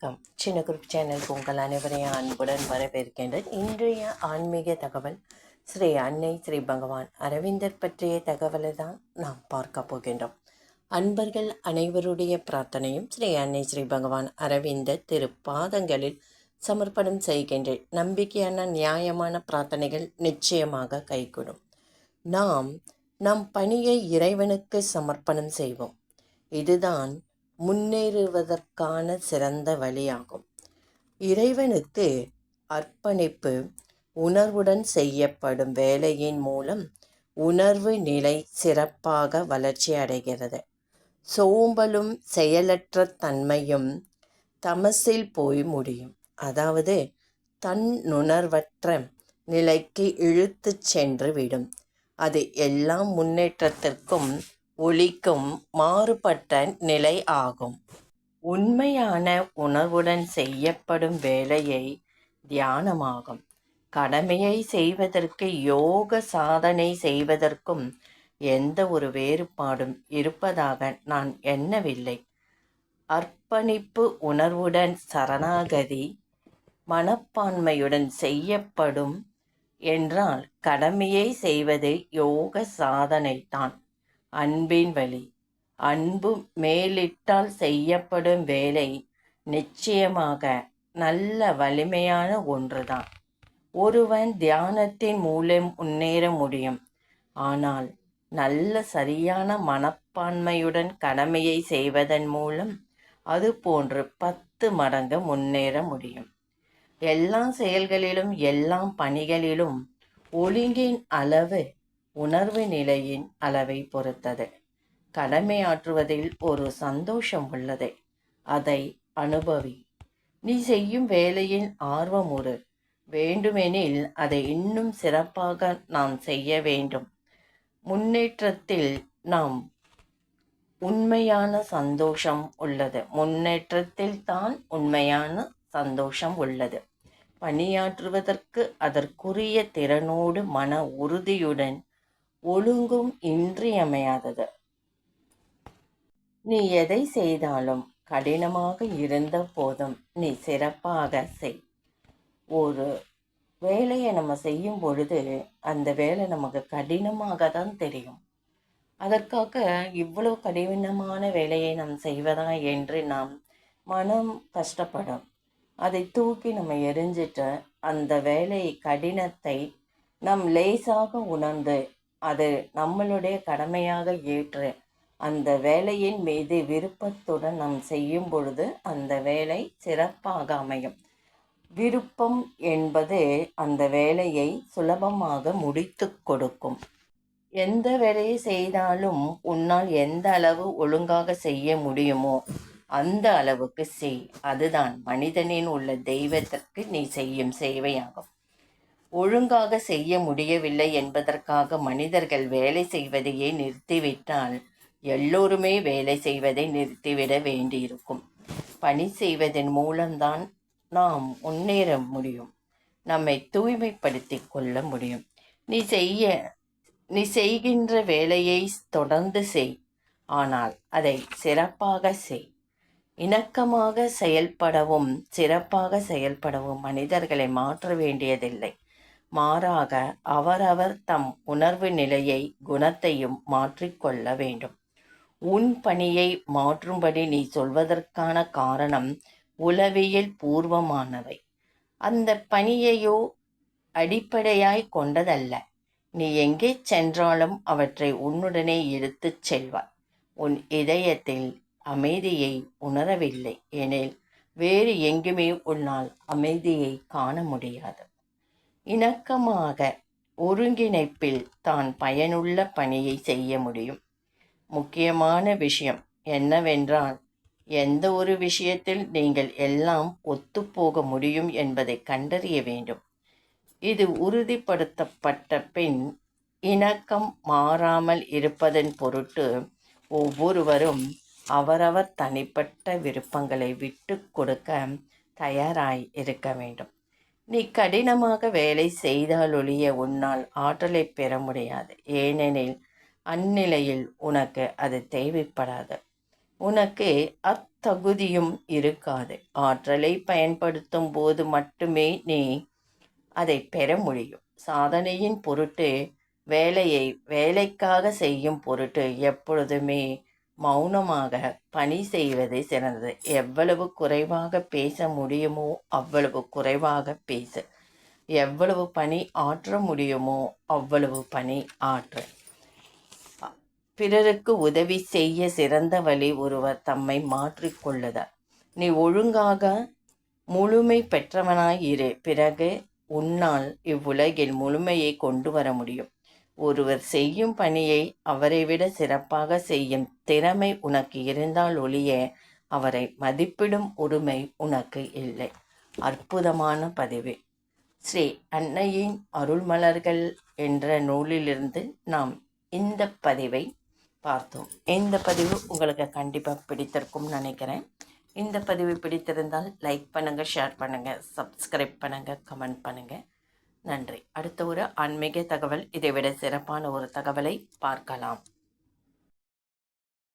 வணக்கம். சின்ன குரூப் சேனலுக்கு உங்கள் அனைவரையும் அன்புடன் வரவேற்கின்றேன். இன்றைய ஆன்மீக தகவல் ஸ்ரீ அன்னை ஸ்ரீ பகவான் அரவிந்தர் பற்றிய தகவலை தான் நாம் பார்க்க போகின்றோம். அன்பர்கள் அனைவருடைய பிரார்த்தனையும் ஸ்ரீ அன்னை ஸ்ரீ பகவான் அரவிந்தர் திருப்பாதங்களில் சமர்ப்பணம் செய்கின்றேன். நம்பிக்கையான நியாயமான பிரார்த்தனைகள் நிச்சயமாக கைகூடும். நாம் நம் பணியை இறைவனுக்கு சமர்ப்பணம் செய்வோம். இதுதான் முன்னேறுவதற்கான சிறந்த வழியாகும். இறைவனுக்கு அர்ப்பணிப்பு உணர்வுடன் செய்யப்படும் வேலையின் மூலம் உணர்வு நிலை சிறப்பாக வளர்ச்சி அடைகிறது. சோம்பலும் செயலற்ற தன்மையும் தமசில் போய் முடியும். அதாவது தன்னுணர்வற்ற நிலைக்கு இழுத்துச் சென்று விடும். அது எல்லா முன்னேற்றத்திற்கும் ஒழிக்கும் மாறுபட்ட நிலை ஆகும். உண்மையான உணர்வுடன் செய்யப்படும் வேலையை தியானமாகும். கடமையை செய்வதற்கு யோக சாதனை செய்வதற்கும் எந்த ஒரு வேறுபாடும் இருப்பதாக நான் எண்ணவில்லை. அர்ப்பணிப்பு உணர்வுடன் சரணாகதி மனப்பான்மையுடன் செய்யப்படும் என்றால் கடமையை செய்வது யோக சாதனைதான். அன்பின் வழி. அன்பு மேலிட்டால் செய்யப்படும் வேலை நிச்சயமாக நல்ல வலிமையான ஒன்றுதான். ஒருவன் தியானத்தின் மூலம் முன்னேற முடியும். ஆனால் நல்ல சரியான மனப்பான்மையுடன் கடமையை செய்வதன் மூலம் அது போன்று பத்து மடங்கு முன்னேற முடியும். எல்லா செயல்களிலும் எல்லா பணிகளிலும் ஒழுங்கின் அளவு உணர்வு நிலையின் அளவை பொறுத்தது. கடமையாற்றுவதில் ஒரு சந்தோஷம் உள்ளது. அதை அனுபவி. நீ செய்யும் வேலையின் ஆர்வம் ஒரு வேண்டுமெனில் அதை இன்னும் சிறப்பாக நாம் செய்ய வேண்டும். முன்னேற்றத்தில் நாம் உண்மையான சந்தோஷம் உள்ளது. முன்னேற்றத்தில் தான் உண்மையான சந்தோஷம் உள்ளது. பணியாற்றுவதற்கு அதற்குரிய திறனோடு மன உறுதியுடன் ஒழுங்கும் இன்றியமையாதது. நீ எதை செய்தாலும் கடினமாக இருந்த போதும் நீ சிறப்பாக செய். ஒரு வேலையை நம்ம செய்யும் பொழுது அந்த வேலை நமக்கு கடினமாக தான் தெரியும். அதற்காக இவ்வளோ கடினமான வேலையை நாம் செய்வதா என்று நாம் மனம் கஷ்டப்படும். அதை தூக்கி நம்ம எரிஞ்சிட்டு அந்த வேலை கடினத்தை நம் லேசாக உணர்ந்து அது நம்மளுடைய கடமையாக ஏற்று அந்த வேலையின் மீது விருப்பத்துடன் நாம் செய்யும் பொழுது அந்த வேலை சிறப்பாக அமையும். விருப்பம் என்பது அந்த வேலையை சுலபமாக முடித்து கொடுக்கும். எந்த வேலையை செய்தாலும் உன்னால் எந்த அளவு ஒழுங்காக செய்ய முடியுமோ அந்த அளவுக்கு செய். அதுதான் மனிதனின் உள்ள தெய்வத்திற்கு நீ செய்யும் சேவையாகும். ஒழுங்காக செய்ய முடியவில்லை என்பதற்காக மனிதர்கள் வேலை செய்வதையே நிறுத்திவிட்டால் எல்லோருமே வேலை செய்வதை நிறுத்திவிட வேண்டியிருக்கும். பணி செய்வதன் மூலம்தான் நாம் முன்னேற முடியும். நம்மை தூய்மைப்படுத்தி கொள்ள முடியும். நீ செய்ய நீ செய்கின்ற வேலையை தொடர்ந்து செய். ஆனால் அதை சிறப்பாக செய். இணக்கமாக செயல்படவும் சிறப்பாக செயல்படவும் மனிதர்களை மாற்ற வேண்டியதில்லை. மாறாக அவரவர் தம் உணர்வு நிலையை குணத்தையும் மாற்றிக்கொள்ள வேண்டும். உன் பணியை மாற்றும்படி நீ சொல்வதற்கான காரணம் உளவியல் பூர்வமானவை. அந்த பணியையோ அடிப்படையாய் கொண்டதல்ல. நீ எங்கே சென்றாலும் அவற்றை உன்னுடனே எடுத்துச் செல்வாய். உன் இதயத்தில் அமைதியை உணரவில்லை. எனில் வேறு எங்குமே உன்னால் அமைதியை காண முடியாது. இணக்கமாக ஒருங்கிணைப்பில் தான் பயனுள்ள பணியை செய்ய முடியும். முக்கியமான விஷயம் என்னவென்றால் எந்த ஒரு விஷயத்தில் நீங்கள் எல்லாம் ஒத்துப்போக முடியும் என்பதை கண்டறிய வேண்டும். இது உறுதிப்படுத்தப்பட்ட பின் இணக்கம் மாறாமல் இருப்பதன் பொருட்டு ஒவ்வொருவரும் அவரவர் தனிப்பட்ட விருப்பங்களை விட்டு கொடுக்க தயாராய் இருக்க வேண்டும். நீ கடினமாக வேலை செய்தால் ஒழிய உன்னால் ஆற்றலை பெற முடியாது. ஏனெனில் அந்நிலையில் உனக்கு அது தேவைப்படாது. உனக்கு அத்தகுதியும் இருக்காது. ஆற்றலை பயன்படுத்தும் போது மட்டுமே நீ அதை பெற முடியும். சாதனையின் பொருட்டு வேலையை வேலைக்காக செய்யும் பொருட்டு எப்பொழுதுமே மௌனமாக பணி செய்வதே சிறந்தது. எவ்வளவு குறைவாக பேச முடியுமோ அவ்வளவு குறைவாக பேசு. எவ்வளவு பணி ஆற்ற முடியுமோ அவ்வளவு பணி ஆற்று. பிறருக்கு உதவி செய்ய சிறந்த வழி ஒருவர் தம்மை மாற்றிக்கொள்ளுதல் நீ ஒழுங்காக முழுமை பெற்றவனாயிரு. பிறகு உன்னால் இவ்வுலகில் முழுமையை கொண்டு வர முடியும். ஒருவர் செய்யும் பணியை அவரை விட சிறப்பாக செய்யும் திறமை உனக்கு இருந்தால் ஒழிய அவரை மதிப்பிடும் உரிமை உனக்கு இல்லை. அற்புதமான பதிவு. ஸ்ரீ அன்னையின் அருள்மலர்கள் என்ற நூலிலிருந்து நாம் இந்த பதிவை பார்த்தோம். இந்த பதிவு உங்களுக்கு கண்டிப்பாக பிடித்திருக்கும் நினைக்கிறேன். இந்த பதிவு பிடித்திருந்தால் லைக் பண்ணுங்கள் ஷேர் பண்ணுங்கள் சப்ஸ்கிரைப் பண்ணுங்கள் கமெண்ட் பண்ணுங்கள் நன்றி. அடுத்த ஒரு ஆன்மீக தகவல் இதைவிட சிறப்பான ஒரு தகவலை பார்க்கலாம்.